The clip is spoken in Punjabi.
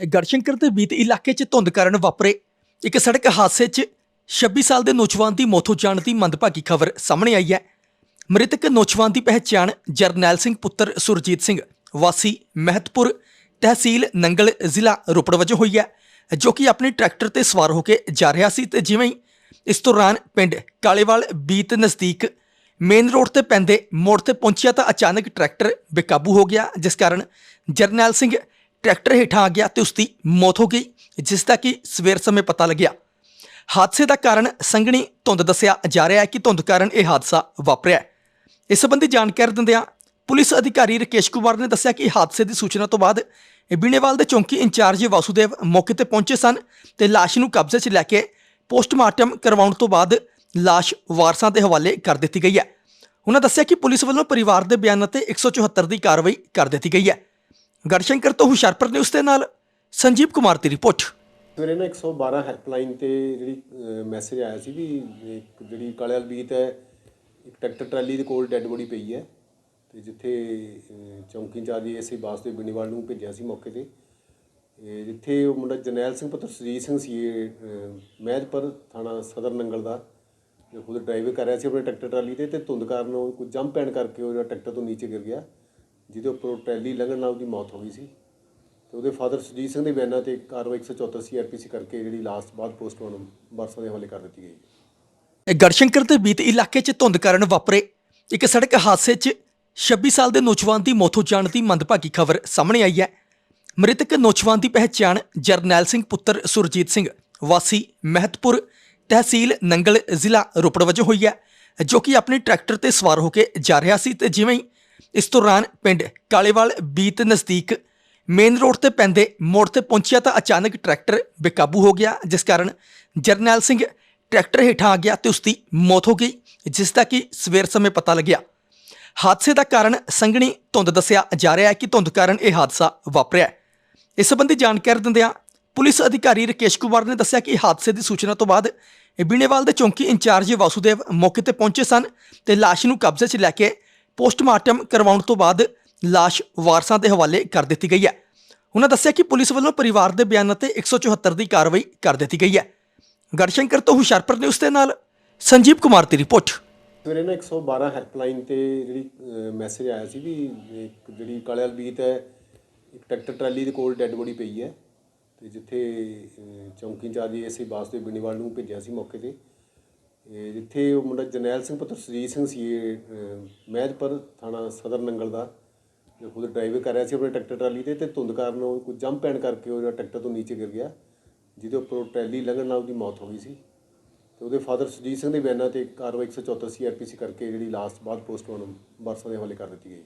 ਗੜਸ਼ੰਕਰ ਦੇ ਬੀਤ ਇਲਾਕੇ 'ਚ ਧੁੰਦ ਕਾਰਨ ਵਾਪਰੇ। ਇੱਕ ਸੜਕ ਹਾਦਸੇ 'ਚ 26 ਸਾਲ ਦੇ ਨੌਜਵਾਨ ਦੀ ਮੌਤ ਹੋ ਜਾਣ ਦੀ ਮੰਦਭਾਗੀ ਖਬਰ ਸਾਹਮਣੇ ਆਈ ਹੈ। ਮ੍ਰਿਤਕ ਨੌਜਵਾਨ ਦੀ ਪਹਿਚਾਣ ਜਰਨੈਲ ਸਿੰਘ ਪੁੱਤਰ ਸੁਰਜੀਤ ਸਿੰਘ, ਵਾਸੀ ਮਹਿਤਪੁਰ ਤਹਿਸੀਲ ਨੰਗਲ ਜ਼ਿਲ੍ਹਾ ਰੋਪੜ ਵਜੋਂ ਹੋਈ ਹੈ, ਜੋ ਕਿ ਆਪਣੇ ਟਰੈਕਟਰ ਤੇ ਸਵਾਰ ਹੋ ਕੇ ਜਾ ਰਿਹਾ ਸੀ ਤੇ ਜਿਵੇਂ ਇਸ ਦੌਰਾਨ ਪਿੰਡ ਕਾਲੇਵਾਲ ਬੀਤ ਨਜ਼ਦੀਕ ਮੇਨ ਰੋਡ ਤੇ ਪੈਂਦੇ ਮੋੜ ਤੇ ਪਹੁੰਚਿਆ ਤਾਂ ਅਚਾਨਕ ਟਰੈਕਟਰ ਬੇਕਾਬੂ ਹੋ ਗਿਆ, ਜਿਸ ਕਾਰਨ ਜਰਨੈਲ ਸਿੰਘ ਟਰੈਕਟਰ ਹੇਠਾਂ ਆ ਗਿਆ ਤੇ ਉਸ ਦੀ ਮੌਤ ਹੋ ਗਈ, ਜਿਸ ਦਾ ਕਿ ਸਵੇਰ ਸਮੇਂ ਪਤਾ ਲੱਗਿਆ। ਹਾਦਸੇ ਦਾ ਕਾਰਨ ਸੰਘਣੀ ਧੁੰਦ ਦੱਸਿਆ ਜਾ ਰਿਹਾ ਹੈ ਕਿ ਧੁੰਦ ਕਾਰਨ ਇਹ ਹਾਦਸਾ ਵਾਪਰਿਆ ਇਸ ਸੰਬੰਧੀ ਜਾਣਕਾਰੀ ਦਿੰਦਿਆਂ ਪੁਲਿਸ ਅਧਿਕਾਰੀ ਰਕੇਸ਼ ਕੁਮਾਰ ਨੇ ਦੱਸਿਆ ਕਿ ਹਾਦਸੇ ਦੀ ਸੂਚਨਾ ਤੋਂ ਬਾਅਦ ਬਿਨੇਵਾਲ ਦੇ ਚੌਂਕੀ ਇੰਚਾਰਜ ਵਾਸੂਦੇਵ ਮੌਕੇ ਤੇ ਪਹੁੰਚੇ ਸਨ ਤੇ ਲਾਸ਼ ਨੂੰ ਕਬਜ਼ੇ 'ਚ ਲੈ ਕੇ ਪੋਸਟਮਾਰਟਮ ਕਰਵਾਉਣ ਤੋਂ ਬਾਅਦ ਲਾਸ਼ ਵਾਰਸਾਂ ਦੇ ਹਵਾਲੇ ਕਰ ਦਿੱਤੀ ਗਈ ਹੈ। ਉਹਨਾਂ ਦੱਸਿਆ ਕਿ ਪੁਲਿਸ ਵੱਲੋਂ ਪਰਿਵਾਰ ਦੇ ਬਿਆਨਾਂ ਤੇ 174 ਦੀ ਕਾਰਵਾਈ ਕਰ ਦਿੱਤੀ ਗਈ ਹੈ। ਗੜਸ਼ੰਕਰ ਤੋਂ ਹੁਸ਼ਿਆਰਪੁਰ ਨਿਊਜ਼ ਦੇ ਨਾਲ ਸੰਜੀਵ ਕੁਮਾਰ ਦੀ ਰਿਪੋਰਟ। ਸਵੇਰੇ ਨਾ 112 ਹੈਲਪਲਾਈਨ ਤੇ ਜਿਹੜੀ ਮੈਸੇਜ ਆਇਆ ਸੀ ਵੀ ਇੱਕ ਜਿਹੜੀ ਕਾਲਿਆਲ ਬੀਤ ਹੈ ਇੱਕ ਟਰੈਕਟਰ ਟਰਾਲੀ ਦੇ ਕੋਲ ਡੈੱਡ ਬੋਡੀ ਪਈ ਹੈ ਤੇ ਜਿੱਥੇ ਅਹ, ਚੌਂਕੀ ਇੰਚਾਰਜ ਐਸਏ ਬਾਸਦੇ ਬਿਨੀਵਾਲ ਨੂੰ ਭੇਜਿਆ ਸੀ ਮੌਕੇ ਤੇ। ਇਹ ਜਿੱਥੇ ਉਹ ਮੁੰਡਾ ਜਰਨੈਲ ਸਿੰਘ ਪੁੱਤਰ ਸੁਰਜੀਤ ਸਿੰਘ ਸੀ ਇਹ ਮਹਿਦਪੁਰ ਥਾਣਾ ਸਦਰ ਨੰਗਲ ਦਾ ਜੋ ਖੁਦ ਡਰਾਈਵ ਕਰ ਰਿਹਾ ਸੀ ਆਪਣੇ ਟਰੈਕਟਰ ਟਰਾਲੀ ਤੇ ਤੇ ਧੁੰਦ ਕਾਰਨ ਉਹ ਕੋਈ ਜੰਪ ਪੈਣ ਕਰਕੇ ਉਹ ਜਿਹੜਾ ਟਰੈਕਟਰ ਤੋਂ ਨੀਚੇ ਗਿਰ ਗਿਆ। ਜਿਹਦੇ ਉੱਪਰ ਉਹ ਲੰਘਣ ਨਾਲ ਉਹਦੀ ਮੌਤ ਹੋ ਗਈ ਸੀ। ਤੇ ਉਹਦੇ ਫਾਦਰ ਸੁਰਜੀਤ ਸਿੰਘ ਦੇ ਬਿਆਨਾਂ ਤੇ ਕਾਰਵਾਈ 174 ਸੀਆਰਪੀਸੀ ਕਰਕੇ ਜਿਹੜੀ ਲਾਸਟ ਬਾਅਦ ਪੋਸਟਮਾਰਟਮ ਵਾਰਸਾਂ ਦੇ ਹਵਾਲੇ ਕਰ ਦਿੱਤੀ ਗਈ। ਗੜਸ਼ੰਕਰ ਦੇ ਬੀਤ ਇਲਾਕੇ 'ਚ ਧੁੰਦ ਕਾਰਨ ਵਾਪਰੇ। ਇੱਕ ਸੜਕ ਹਾਦਸੇ 'ਚ 26 ਸਾਲ ਦੇ ਨੌਜਵਾਨ ਦੀ ਮੌਤ ਹੋ ਜਾਣ ਦੀ ਮੰਦਭਾਗੀ ਖਬਰ ਸਾਹਮਣੇ ਆਈ ਹੈ। ਮ੍ਰਿਤਕ ਨੌਜਵਾਨ ਦੀ ਪਹਿਚਾਣ ਜਰਨੈਲ ਸਿੰਘ ਪੁੱਤਰ ਸੁਰਜੀਤ ਸਿੰਘ, ਵਾਸੀ ਮਹਿਤਪੁਰ ਤਹਿਸੀਲ ਨੰਗਲ ਜ਼ਿਲ੍ਹਾ ਰੋਪੜ ਵਜੋਂ ਹੋਈ ਹੈ, ਜੋ ਕਿ ਆਪਣੇ ਟਰੈਕਟਰ ਤੇ ਸਵਾਰ ਹੋ ਕੇ ਜਾ ਰਿਹਾ ਸੀ ਤੇ ਜਿਵੇਂ ਹੀ ਇਸ ਦੌਰਾਨ ਪਿੰਡ ਕਾਲੇਵਾਲ ਬੀਤ ਨਜ਼ਦੀਕ ਮੇਨ ਰੋਡ ਤੇ ਪੈਂਦੇ ਮੋੜ ਤੇ ਪਹੁੰਚਿਆ ਤਾਂ ਅਚਾਨਕ ਟਰੈਕਟਰ ਬੇਕਾਬੂ ਹੋ ਗਿਆ, ਜਿਸ ਕਾਰਨ ਜਰਨੈਲ ਸਿੰਘ ਟਰੈਕਟਰ ਹੇਠਾਂ ਆ ਗਿਆ ਤੇ ਉਸ ਦੀ ਮੌਤ ਹੋ ਗਈ, ਜਿਸ ਦਾ ਕਿ ਸਵੇਰ ਸਮੇਂ ਪਤਾ ਲੱਗਿਆ। ਹਾਦਸੇ ਦਾ ਕਾਰਨ ਸੰਘਣੀ ਧੁੰਦ ਦੱਸਿਆ ਜਾ ਰਿਹਾ ਹੈ ਕਿ ਧੁੰਦ ਕਾਰਨ ਇਹ ਹਾਦਸਾ ਵਾਪਰਿਆ ਇਸ ਸੰਬੰਧੀ ਜਾਣਕਾਰੀ ਦਿੰਦਿਆਂ ਪੁਲਿਸ ਅਧਿਕਾਰੀ ਰਕੇਸ਼ ਕੁਮਾਰ ਨੇ ਦੱਸਿਆ ਕਿ ਹਾਦਸੇ ਦੀ ਸੂਚਨਾ ਤੋਂ ਬਾਅਦ ਬਿਨੇਵਾਲ ਦੇ ਚੌਂਕੀ ਇੰਚਾਰਜ ਵਾਸੂਦੇਵ ਮੌਕੇ ਤੇ ਪਹੁੰਚੇ ਸਨ ਤੇ ਲਾਸ਼ ਨੂੰ ਕਬਜ਼ੇ 'ਚ ਲੈ ਕੇ ਪੋਸਟਮਾਰਟਮ ਕਰਵਾਉਣ ਤੋਂ ਬਾਅਦ ਲਾਸ਼ ਵਾਰਸਾਂ ਦੇ ਹਵਾਲੇ ਕਰ ਦਿੱਤੀ ਗਈ ਹੈ। ਉਹਨਾਂ ਦੱਸਿਆ ਕਿ ਪੁਲਿਸ ਵੱਲੋਂ ਪਰਿਵਾਰ ਦੇ ਬਿਆਨਾਂ ਤੇ 174 ਦੀ ਕਾਰਵਾਈ ਕਰ ਦਿੱਤੀ ਗਈ ਹੈ। ਗੜਸ਼ੰਕਰ ਤੋਂ ਹੁਸ਼ਿਆਰਪੁਰ ਨਿਊਜ਼ ਦੇ ਨਾਲ ਸੰਜੀਵ ਕੁਮਾਰ ਦੀ ਰਿਪੋਰਟ। ਸਵੇਰੇ ਨਾ 112 ਹੈਲਪਲਾਈਨ ਤੇ ਜਿਹੜੀ ਮੈਸੇਜ ਆਇਆ ਸੀ ਵੀ ਇੱਕ ਜਿਹੜੀ ਕਾਲਿਆਲ ਬੀਤ ਹੈ ਇੱਕ ਟਰੈਕਟਰ ਟਰਾਲੀ ਦੇ ਕੋਲ ਡੈੱਡ ਬੋਡੀ ਪਈ ਹੈ ਤੇ ਜਿੱਥੇ ਅਹ, ਚੌਂਕੀ ਇੰਚਾਰਜ ਐਸਏ ਬਾਸਦੇ ਬਿਨੀਵਾਲ ਨੂੰ ਭੇਜਿਆ ਸੀ ਮੌਕੇ ਤੇ। ਇਹ ਜਿੱਥੇ ਉਹ ਮੁੰਡਾ ਜਰਨੈਲ ਸਿੰਘ ਪੁੱਤਰ ਸੁਰਜੀਤ ਸਿੰਘ ਸੀ ਇਹ ਅਹ, ਮਹਿਦਪੁਰ ਥਾਣਾ ਸਦਰ ਨੰਗਲ ਦਾ ਜੋ ਖੁਦ ਡਰਾਈਵ ਕਰ ਰਿਹਾ ਸੀ ਆਪਣੇ ਟਰੈਕਟਰ ਟਰਾਲੀ ਤੇ ਤੇ ਧੁੰਦ ਕਾਰਨ ਉਹ ਕੋਈ ਜੰਪ ਪੈਣ ਕਰਕੇ ਉਹ ਜਿਹੜਾ ਟਰੈਕਟਰ ਤੋਂ ਨੀਚੇ ਗਿਰ ਗਿਆ ਜਿਹਦੇ ਉੱਪਰ ਉਹ ਟਰਾਲੀ ਲੰਘਣ ਨਾਲ ਉਹਦੀ ਮੌਤ ਹੋ ਗਈ ਸੀ। ਤੇ ਉਹਦੇ ਫਾਦਰ ਸੁਰਜੀਤ ਸਿੰਘ ਦੇ ਬਿਆਨਾਂ ਤੇ ਕਾਰਵਾਈ 174 ਸੀਆਰਪੀਸੀ ਕਰਕੇ ਜਿਹੜੀ ਲਾਸਟ ਬਾਅਦ ਪੋਸਟਮਾਰਟਮ ਵਾਰਸਾਂ ਦੇ ਹਵਾਲੇ ਕਰ ਦਿੱਤੀ ਗਈ।